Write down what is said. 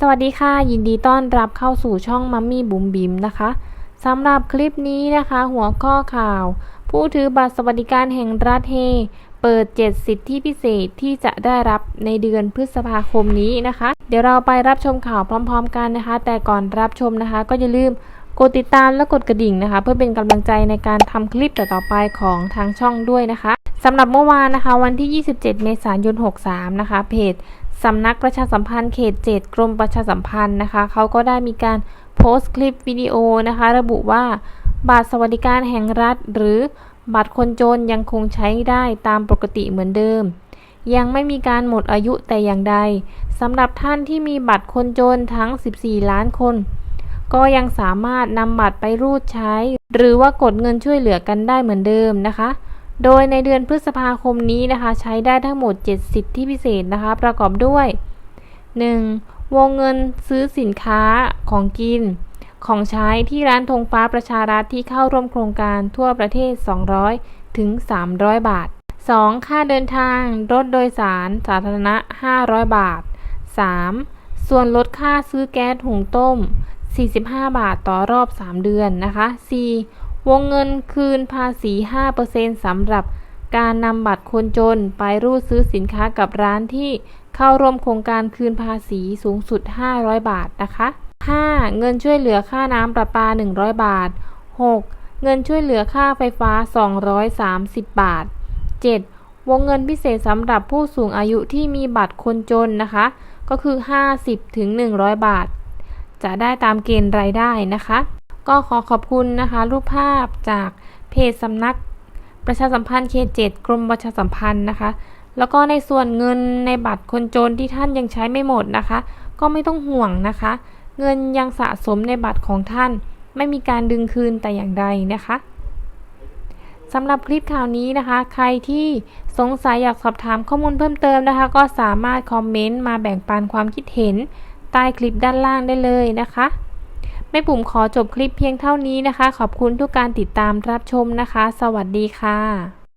สวัสดีค่ะ ยินดีต้อนรับเข้าสู่ช่องมัมมี่บุ๋มบิมนะคะสำหรับคลิปนี้นะคะ หัวข้อข่าว ผู้ถือบัตรสวัสดิการแห่งรัฐเฮ เปิด 7 สิทธิพิเศษที่จะได้รับในเดือนพฤษภาคมนี้นะคะ เดี๋ยวเราไปรับชมข่าวพร้อม ๆ กันนะคะ แต่ก่อนรับชมนะคะ ก็อย่าลืมกดติดตามและกดกระดิ่งนะคะ เพื่อเป็นกำลังใจในการทำคลิปต่อๆไปของทางช่องด้วยนะคะสำหรับเมื่อวานนะคะ วันที่ 27 เมษายน 63 นะคะ เพจ สำนักประชาสัมพันธ์เขต 7 กรมประชาสัมพันธ์นะคะเขาก็ได้มีการโพสต์คลิปวิดีโอนะคะ ระบุว่าบัตรสวัสดิการแห่งรัฐ หรือบัตรคนจนยังคงใช้ได้ตามปกติเหมือนเดิม ยังไม่มีการหมดอายุแต่อย่างใดสำหรับท่านที่มีบัตรคนจนทั้ง 14 ล้านคน ก็ยังสามารถนำบัตรไปรูดใช้ หรือว่ากดเงินช่วยเหลือกันได้เหมือนเดิมนะคะ โดยในเดือนพฤษภาคมนี้นะคะ ใช้ได้ทั้งหมด 7 สิทธิพิเศษนะคะ ประกอบด้วย 1. วงเงินซื้อสินค้าของกิน ของใช้ที่ร้านธงฟ้าประชารัฐที่เข้าร่วมโครงการทั่วประเทศ 200 ถึง 300 บาท 2. ค่าเดินทาง รถโดยสารสาธารณะ 500 บาท 3. ส่วนลดค่าซื้อแก๊สหุงต้ม 45 บาทต่อรอบ 3 เดือนนะคะ 4. วงเงินคืนภาษี 5%สำหรับการนำบัตรคนจนไปรูดซื้อสินค้ากับร้านที่เข้าร่วมโครงการคืนภาษีสูงสุด 500 บาทนะคะ 5. เงินช่วยเหลือค่าน้ำประปา 100 บาท 6. เงินช่วยเหลือค่าไฟฟ้า 230 บาท 7. วงเงินพิเศษสำหรับผู้สูงอายุที่มีบัตรคนจนนะคะ ก็คือ 50-100 บาท จะได้ตามเกณฑ์รายได้นะคะ ก็ขอขอบคุณนะคะ รูปภาพจากเพจสำนักประชาสัมพันธ์เขตเจ็ดกรมประชาสัมพันธ์นะคะ แล้วก็ในส่วนเงินในบัตรคนจนที่ท่านยังใช้ไม่หมดนะคะ ก็ไม่ต้องห่วงนะคะ เงินยังสะสมในบัตรของท่าน ไม่มีการดึงคืนแต่อย่างใดนะคะสำหรับคลิปข่าวนี้นะคะ ใครที่สงสัยอยากสอบถามข้อมูลเพิ่มเติมนะคะ ก็สามารถคอมเมนต์มาแบ่งปันความคิดเห็น ใต้คลิปด้านล่างได้เลยนะคะ แม่ปุ่มขอจบคลิปเพียงเท่านี้นะคะ ขอบคุณทุกการติดตามรับชมนะคะ สวัสดีค่ะ